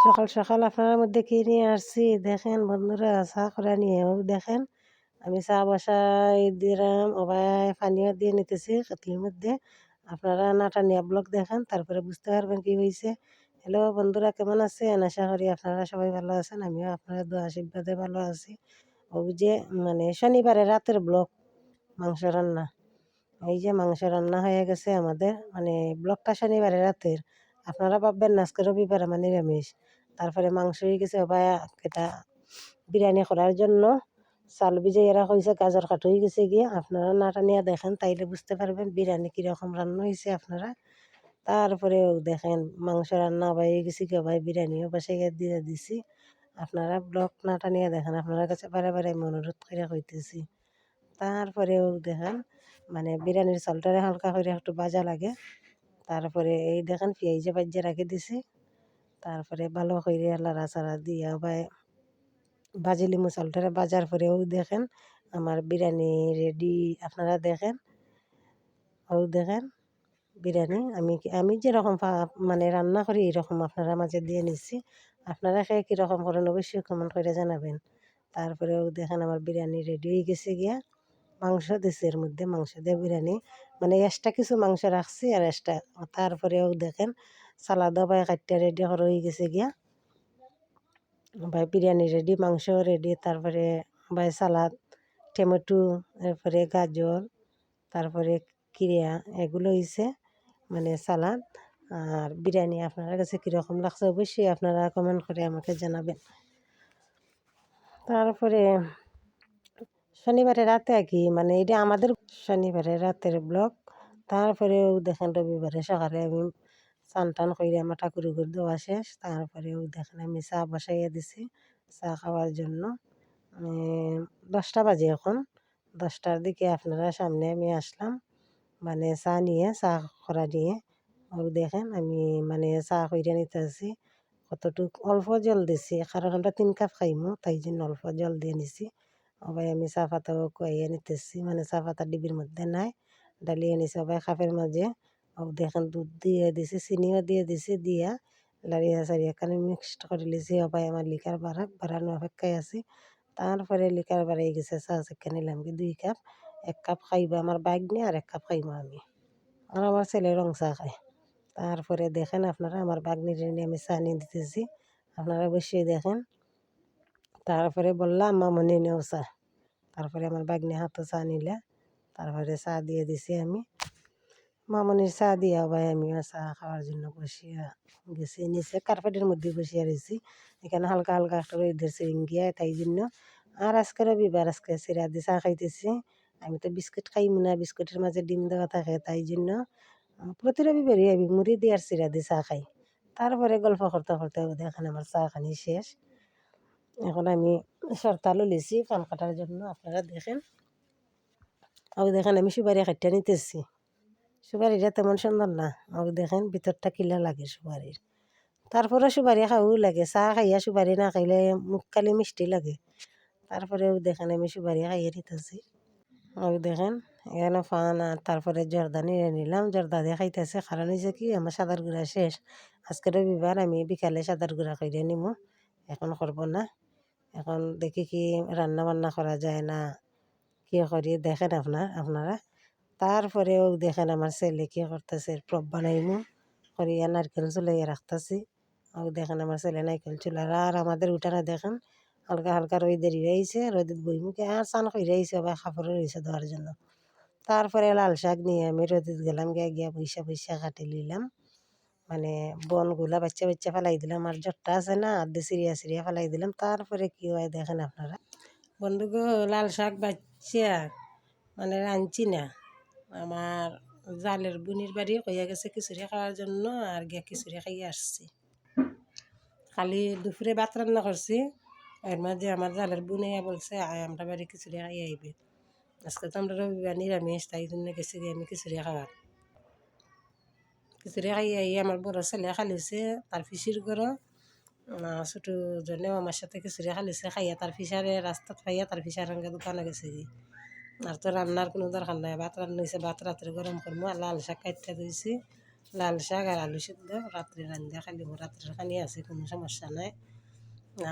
সকাল সকাল আপনার মধ্যে কি নিয়ে আসছি? দেখেন বন্ধুরা, চা করে নিয়েও দেখেন। আমি চা বসাই দিলাম ওবাই পানিও দিয়ে নিতেছি কেতলির মধ্যে। আপনারা নাটা নিয়ে ব্লগ দেখেন, তারপরে বুঝতে পারবেন কি হয়েছে হ্যালো বন্ধুরা, কেমন আছেন? আশা করি আপনারা সবাই ভালো আছেন, আমিও আপনারা দোয়া আশীর্বাদে ভালো আছি। ওই যে মানে শনিবারে রাতের ব্লগ, মাংস রান্না। এই যে মাংস রান্না হয়ে গেছে আমাদের মানে ব্লকটা শনিবারে রাতের। আপনারা ভাববেন না, আজকে রবিবার মানে নিরামিষ। তারপরে মাংস হয়ে গেছে বা এটা বিরিয়ানি করার জন্য। চাল ভিজে এরা হয়েছে গাজর কাট হয়ে গেছে গিয়ে। আপনারা নাটা নিয়ে দেখেন, তাইলে বুঝতে পারবেন বিরিয়ানি কীরকম রান্না হয়েছে আপনারা। তারপরেও দেখেন, মাংস রান্না হয়ে গেছে কেউ ভাই বিরিয়ানিও বসে দিয়ে দিছি। আপনারা ব্লক নাটা নিয়ে দেখেন আপনার কাছে বারে বারে আমি করে কইতেছি। তারপরেও দেখেন মানে বিরিয়ানির চালটারে হালকা করে একটু বাজা লাগে। তারপরে এই দেখেন, পেঁয়াজে বাজ্যে রাখে দিছি। তারপরে ভালো করে লাড়াচাড়া দিয়া বা ভাজি লিমু চালটারে বাজার পরেও দেখেন, আমার বিরিয়ানি রেডি আপনারা দেখেন, ও দেখেন, বিরিয়ানি আমি আমি যেরকম মানে রান্না করি এরকম আপনারা মাঝে দিয়ে নিচ্ছি, আপনারা খেয়ে কীরকম করেন অবশ্যই কমেন্ট করে জানাবেন, তারপরেও দেখেন আমার বিরিয়ানি রেডি হয়ে গেছে গিয়া, মাংস দিছে এর মধ্যে, মাংস দিয়ে বিরিয়ানি মানে এক্সট্রা কিছু মাংস রাখছি আর এক্সট্রা তারপরেও দেখেন সালাদও ভাই কাটতে রেডি করা হয়ে গেছে গিয়া। ভাই বিরিয়ানি রেডি মাংস রেডি তারপরে ভাই সালাদ টমেটো এরপরে গাজর তারপরে কিরিয়া এগুলো হয়েছে মানে সালাদ আর বিরিয়ানি আপনার কাছে কীরকম লাগছে অবশ্যই আপনারা কমেন্ট করে আমাকে জানাবেন। তারপরে শনিবারে রাতে আর কি মানে এটা আমাদের শনিবারে রাতের ব্লগ তারপরেও দেখেন রবিবারে সকালে আমি চান টান করে আমার ঠাকুর ঘর দেওয়া শেষ। তারপরেও দেখেন আমি চা বসাইয়া দিছি, চা খাওয়ার জন্য। দশটা বাজে এখন। দশটার দিকে আপনারা সামনে আমি আসলাম মানে চা নিয়ে, চা করা নিয়ে। ও দেখেন আমি মানে চা কইরা নিতেছি, কতটুক অল্প জল দিছি। কারণ আমরা তিন কাপ খাইমু, তাই জন্য অল্প জল দিয়ে নিছি। সবাই আমি চা পাতাও কুয়াইয়া নিতেছি মানে চা পাতা ডিবির মধ্যে নাই, ডালিয়ে নিছি সবাই কাপের মাঝে। ও দেখেন দুধ দিয়ে দিছি, চিনিও দিয়ে দিছি, দিয়া লাড়িয়া সারিয়া কানে মিক্সড করে লিছি। সবাই আমার লিকার বাড়াক বাড়ানো অপেক্ষায় আছি। তারপরে লিকার বাড়াই গেছে চা চেকে নিলাম কি দুই কাপ, এক কাপ খাইব আমার বাইক আর এক কাপ খাইব আমি। আর আমার ছেলে রং চা খায়। তারপরে দেখেন আপনারা আমার বাগনির আমি চা নিয়ে দিতেছি। আপনারা অবশ্যই দেখেন। তারপরে বললাম মামনি নেও চা তারপরে আমার বাগনি হাতও চা নিলে। তারপরে চা দিয়ে দিছি আমি। মামনির চা দিয়া ভাই আমিও চা খাওয়ার জন্য বসিয়া গেছি। নিচে কার্পেটের মধ্যে বসিয়া রয়েছি। এখানে হালকা হালকা একটা রোদের সিরিঙ্গিয়া তাই জন্য। আর আজকে রবিবার, আজকে সিরা দিয়ে চা খাইতেছি। আমি তো বিস্কুট খাইম না, বিস্কুটের মাঝে ডিম দেওয়া থাকে, তাই জন্য প্রতি রবিবারই আমি মুড়ি দিয়ে আর সিরা দিয়ে চা খাই। তারপরে গল্প করতে করতে দেখেন আমার চা খানি শেষ। এখন আমি সরতালও লিছি পান কাটার জন্য, আপনারা দেখেন। ও দেখেন আমি সুপারি খাইটা নিতেছি। সুপারিটা তেমন সুন্দর না। ও দেখেন ভিতরটা কিলা লাগে সুপারির। তারপরে সুপারি খাওয়াও লাগে, চাহ খাইয়া সুপারি না খাইলে মুখ খালি মিষ্টি লাগে। তারপরেও দেখেন আমি সুপারি খাইয়ে নিতেছি ও দেখেন, এখানে ফান আর তারপরে জর্দা নিয়ে নিলাম। জর্দা দিয়ে খাইতেছে, কারণ হয়েছে কি, আমার সাদার গুঁড়া শেষ। আজকে রবিবার, আমি বিকালে সাদার গুঁড়া করে নিমু। এখন করব না। এখন দেখি কি রান্না বান্না করা যায় না কি করি, দেখেন আপনার, আপনারা। তারপরেও দেখেন আমার ছেলে কি করতেছে প্রপ বানাইমু, করিয়া নারকেল চুলাইয়া রাখতেছি। ও দেখেন আমার ছেলে নারকেল চুলার আর আমাদের উঠানে দেখেন হালকা হালকা রোদ দেরি হয়েছে রোদত বইমুখে আর চান করে আইছে বা কাপড় রয়েছে দেওয়ার জন্য। তারপরে লাল শাক নিয়ে আমি রোদত গেলাম, গিয়া গিয়া পয়সা পয়সা কাটি নিলাম মানে বনগুলা বাচ্চা বাচ্চা ফেলাই দিলাম, আর জটটা আছে না আর্ধে সিরিয়া সিরিয়া ফেলাই দিলাম। তারপরে কি হয় দেখেন আপনারা। বন্ধুগো, লাল শাক বাচ্চা মানে রাঁধছি না। আমার জালের বুনির বাড়ি কইয়া গেছে খিচুড়ি খাওয়ার জন্য আর গিয়া খিচুড়ি খাইয়ে আসছি। খালি দুপুরে ভাত রান্না করছি, এর মাঝে আমার জালের বুনিয়া বলছে, আয়, আমরা বাড়ি খিচুড়ি খাইয়ে আইবে। আজকে তো আমরা রবিবার নিরামিষ, তাই জন্য গেছি গিয়ে আমি খিচুড়ি খাওয়ার। খিচুড়ি খাইয়ে আই আমার বড় ছেলে খালিছে তার ফিসির ঘর। ছোটো জনেও আমার সাথে খিচুড়ি খালিছে খাইয়া তার ফিসারে রাস্তাত খাইয়া তার ফিসার সঙ্গে দোকানে গেছে কি আর তো রান্নার কোনো দরকার নাই। ভাত রান্না হয়েছে ভাত রাত্রে গরম করব আর লাল শাক কাটতে দিয়েছি লাল শাক আর আলু সিদ্ধ, রাত্রে রান্না খালি রাত্রের খানি আছে, কোনো সমস্যা নাই।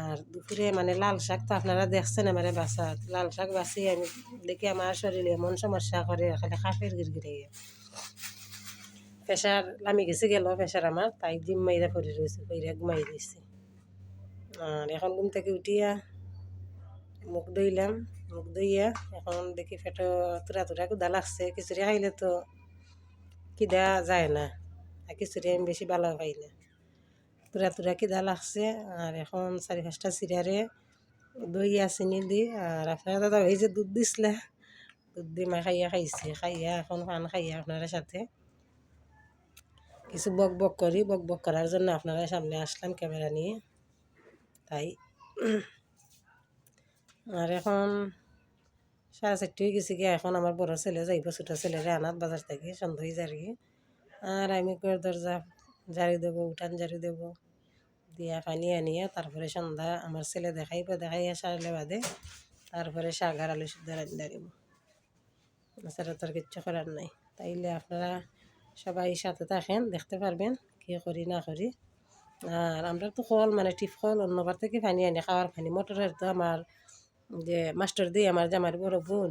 আর দুপুরে মানে লাল শাক তো আপনারা দেখছেন আমার বাসা লাল শাক বাছি আমি দেখি আমার শরীরে এমন সমস্যা করে, খালি খাফের গিরগিরে। প্রেশার লামি গেছে গেল, প্রেশার আমার, তাই ডিম মাইরা পড়ে রয়েছে পইরা ঘুমাই দিয়েছে আর এখন ঘুম থেকে উঠিয়া মুখ ধুইলাম। মুখ ধুইয়া এখন দেখি ফেটো তুরা তুরা কুদা লাগছে খিচুড়ি খাইলে তো কিদা যায় না। আর খিচুড়ি আমি বেশি ভালো পাই না। তুরা তুরা কিদা লাগছে আর এখন চারি পাঁচটা চিরারে দইয়া চিনি দি আর আপনারা দাদা এই যে দুধ দিছিলে, দুধ দি মা খাইয়া খাইছে, খাইয়া এখন পান খাইয়া আপনারা সাথে। কিছু বক বক করি বক বক করার জন্য আপনারা সামনে আসলাম ক্যামেরা নিয়ে। তাই আর এখন সাড়ে চারটে হয়ে গেছে গিয়ে, এখন আমার বড় ছেলে যাইব, ছোটো ছেলেরে আনাত বাজার থেকে, সন্ধ্যা যার গিয়ে। আর আমি ঘর দরজা জারি দেবো, উঠান জারি দেবো, দিয়া পানি আনিয়া তারপরে সন্ধ্যা আমার ছেলে দেখাইব, দেখাইয়া সারলে বাদে তারপরে আর আলু সিদ্ধ রান্না দিব। এছাড়া তোর কিচ্ছু করার নাই। তাইলে আপনারা সবাই সাথে থাকেন, দেখতে পারবেন কি করি না করি। আর আমরা তো কল মানে টিপ কল, অন্যবার থেকে পানি আনি, খাওয়ার পানি, মোটরের তো আমার যে মাস্টার দিয়ে আমার যে আমার বড় বোন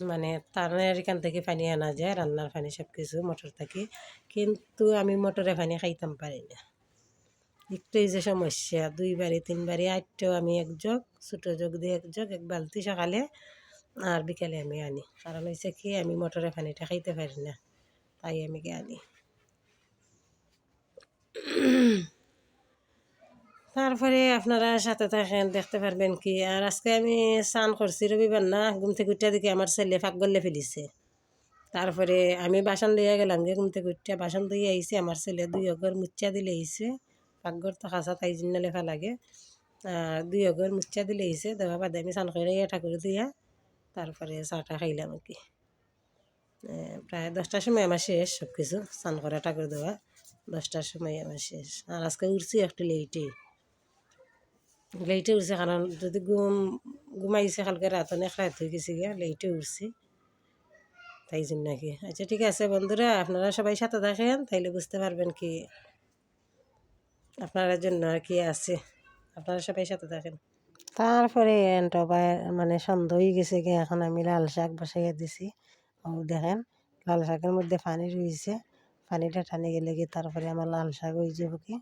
মানে তার এখান থেকে পানি আনা যায়, রান্নার পানি সব কিছু মোটর থেকে। কিন্তু আমি মোটরে পানি খাইতাম পারি না। একটুই যে সমস্যা দুইবারে তিনবারে আটটাও আমি এক জগ, ছোটো জগ দিয়ে এক জগ, এক বালতি সকালে আর বিকালে আমি আনি। কারণ হয়েছে কি, আমি মোটরে পানিটা খাইতে পারি না, তাই আমি আনি। তারপরে আপনারা সাথে থাকেন, দেখতে পারবেন কি। আর আজকে আমি স্নান করছি রবিবার না, ঘুম থেকে উঠে দেখি আমার ছেলে ফাঁক গলে ফেলিছে। তারপরে আমি বাসন দিয়ে গেলাম গিয়ে ঘুম থেকে উঠে বাসন দিয়ে আইসি আমার ছেলে দুই অগর মুচ্চা দিলে আইসে পাকঘর তো খাসা তাই জন্য লেখা লাগে। আর দুই অগর মুচ্চা দিলে আইসে দেওয়া বাদে আমি স্নান করে ঠাকুর দিয়া তারপরে চাটা খাইলাম আর কি। প্রায় দশটার সময় আমার শেষ সব কিছু স্নান করা ঠাকুর দেওয়া, দশটার সময় আমার শেষ। আর আজকে উঠছি একটু লেটে লেটে উঠছে, কারণ যদি ঘুম, ঘুমাইছে কালকে রাত, অনেক রাত হয়ে গেছে গিয়া লেটে উঠছি। তাই জন্য কি। আচ্ছা ঠিক আছে বন্ধুরা, আপনারা সবাই সাথে থাকেন, তাইলে বুঝতে পারবেন কি আপনার জন্য আর কি আছে। আপনারা সবাই সাথে থাকেন। তারপরে এন্টবাই মানে সন্ধ্যা হয়ে গেছে গিয়ে, এখন আমি লাল শাক বসাইয়া দিছি। ও দেখেন, লাল শাকের মধ্যে পানি রয়েছে। পানিটা টানে গেলে কি তারপরে আমার লাল শাক হয়ে যাব কি।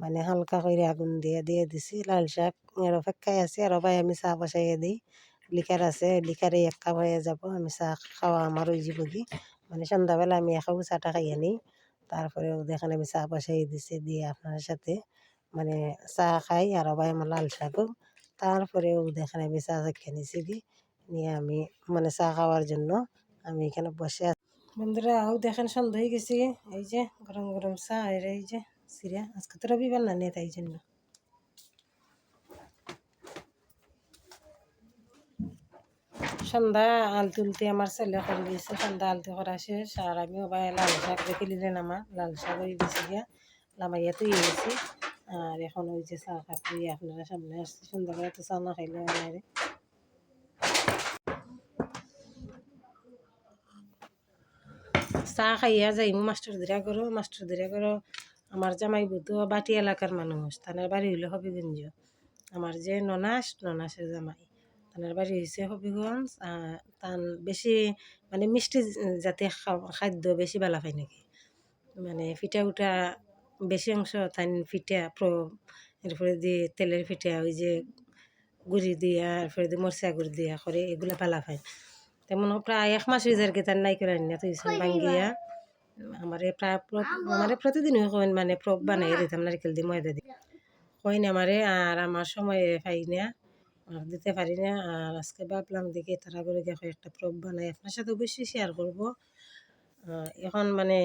মানে হালকা করে আগুন দিয়ে দিয়ে দিছি। লাল শাক এর অপেক্ষায় আছে। আর ভাই আমি চা বসাইয়ে দিই। লিকার আছে, লিকারে এক কাপ হয়ে যাব। আমি চা খাওয়া আমার হয়ে যাব কি মানে সন্ধ্যাবেলা আমি একাও চাটা খাইয়ে নিই। তারপরে দেখেন আমি চা বসাই দিছি দিয়ে আপনার সাথে। মানে চা খাই আর ভাই আমার লাল শাকও। তারপরেও দেখেন আমি চা খেয়ে নিছি কি নিয়ে আমি মানে চা খাওয়ার জন্য আমি এখানে বসে আছি। বন্ধুরা, আও দেখেন সন্ধ্যা হয়ে গেছি। এই যে গরম গরম চা এই যে সিরিয়া আজকে তো রবিবার না নিয়ে তাই জন্য। সন্ধ্যা আলতি উলতি আমার ছেলে করে দিয়েছে সন্ধ্যা আলতি করা শেষ। আর আমিও ভাই লাল শাক রেখে দিলেন আমার লাল শাক হয়ে গেছে গিয়া, লামাইয়া তুই গেছি আর এখন ওই যে চা খাচ্ছি, আপনারা সামনে আসছি, সন্ধ্যাবেলা তো চা না খাইলে বাইরে চা খাইয়া যাই মাস্টার করো মাস্টার করো। আমার জামাই বুধ বাটি এলাকার মানুষ তানের বাড়ি হইলে হবিগঞ্জ। আমার যে ননাস ননাসের জামাই। তানের বাড়ি হয়েছে হবিগঞ্জ তান বেশি মানে মিষ্টি জাতীয় খাদ্য বেশি ভালো পাই নাকি। মানে ফিটা উঠা বেশি অংশ তাই ফিটা এরপরে দিয়ে তেলের ফিটা ওই যে গুড়ি দিয়া এরপরে দিয়ে মরচা গুড়ি দিয়া করে এগুলো পালা পাই তেমন প্রায় এক মাস হয়ে যায় তার নাই করে না তুই ভাঙ্গিয়া আমার প্রায় আমার প্রতিদিন কইন মানে প্রব বানাই দিতাম, নারকেল দিয়ে ময়দা দিই কইন আমারে, আর আমার সময় পাই না, আর দিতে পারি না, আর আজকে ভাবলাম দেখি তারা করে দেখো একটা প্রব বানাই। আপনার সাথে অবশ্যই শেয়ার করব। এখন মানে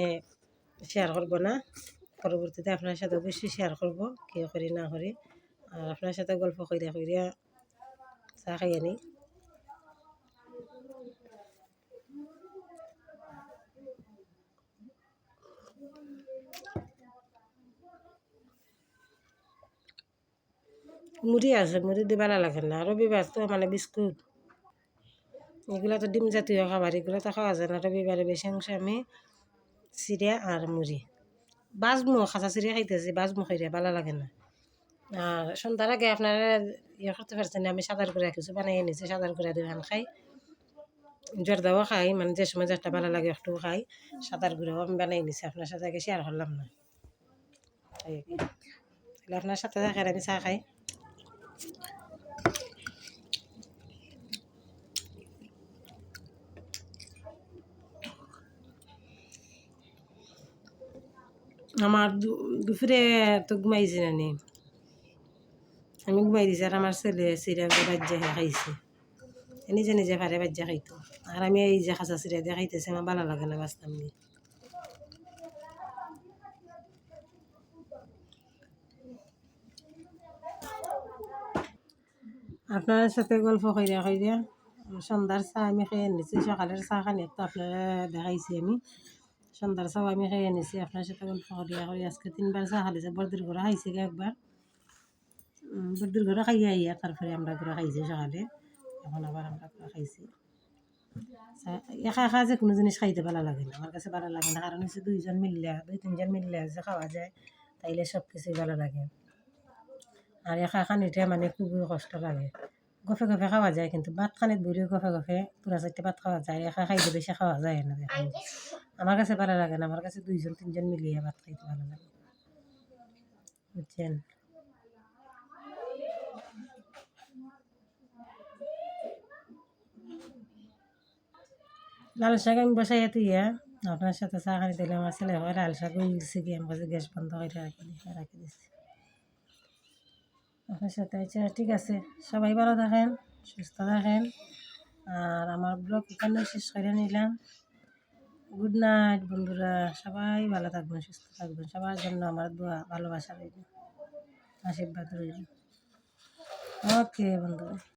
শেয়ার করব না, পরবর্তীতে আপনার সাথে অবশ্যই শেয়ার করব কে করি না করি। আর আপনার সাথে গল্প কইরা কইরা চা খাইয়ে নিই। মুড়ি আছে মুড়ি দিয়ে ভালো লাগে না রবিবার তো মানে বিস্কুট এগুলো তো ডিম জাতীয় খাবার এগুলো তো খাওয়া যায় না রবিবারে বেশি অংশ আমি চিড়িয়া আর মুড়ি বাজমু খাঁচা চিড়িয়া খাইতেছি বাজমু খাইলে ভালো লাগে না আর সন্ধ্যার আগে আপনারা ইয়ে করতে পারছেন আমি সাদার করে কিছু বানাই এনেছি সাদার করে দোকান খাই জর্দাও খাই মানে যে সময় যেটা ভালো লাগে একটু খাই সাদার গুঁড়াও আমি বানাই নিছি আপনার সাথে আগে শেয়ার করলাম না আপনার সাথে থাকেন আমি চা খাই আমার দুপুরে তো ঘুমাইছি না নি। আমি ঘুমাই দিছি আর আমার ছেলে চিরা বাজ্যা খাইছে। নিজে নিজে পারে বাজ্যা খাইতো। আর আমি এই যে খাঁচা চিরা দিয়ে খাইতেছি, আমার ভালো লাগে না বাঁচতাম নি। আপনার সাথে গল্প কইরা কইরা সন্ধ্যার চা আমি খেয়ে নিছি সকালের চা খানি তো আপনারা দেখাইছি আমি। সন্ধ্যার চাও আমি খেয়ে নিছি আপনার সাথে গল্প করিয়া করি আজকে তিনবার চা খালিছে বর্দির ঘরে খাইছি একবার। বর্দির ঘরে খাইয়া আইয়া তারপরে আমরা ঘরে খাইছি সকালে, এখন আবার আমরা ঘরে খাইছি। একা একা যে কোনো জিনিস খাইতে ভালো লাগে না, আমার কাছে ভালো লাগে না, কারণ হচ্ছে দুইজন মিললে, দুই তিনজন মিললে যে খাওয়া যায়, তাইলে সব কিছুই ভালো লাগে। আর একা একা নিতে মানে খুবই কষ্ট লাগে। গফে গফে খাওয়া যায় কিন্তু ভাত খানিত বইলে গফে গফে পুরা চারটে ভাত খাওয়া যায় একা খাইতে বেশি খাওয়া যায় না দেখেন আমার কাছে ভালো লাগে না আমার কাছে দুইজন, তিনজন মিলিয়ে ভাত খাইতে ভালো লাগে। বুঝছেন লাল শাক আমি বসাইয়া তুইয়া আপনার সাথে চা খানি দিলে আমার ছেলে হয়, লাল শাক গেছে কি আমার কাছে গ্যাস বন্ধ করে রাখি রাখি দিচ্ছি আপনার সাথে আচ্ছা ঠিক আছে, সবাই ভালো থাকেন, সুস্থ থাকেন। আর আমার ব্লগ এখানে শেষ করে নিলাম। গুড নাইট বন্ধুরা। সবাই ভালো থাকবেন, সুস্থ থাকবেন। সবার জন্য আমার দোয়া, ভালোবাসা রইল। আশীর্বাদ রইল। ওকে, বন্ধুরা।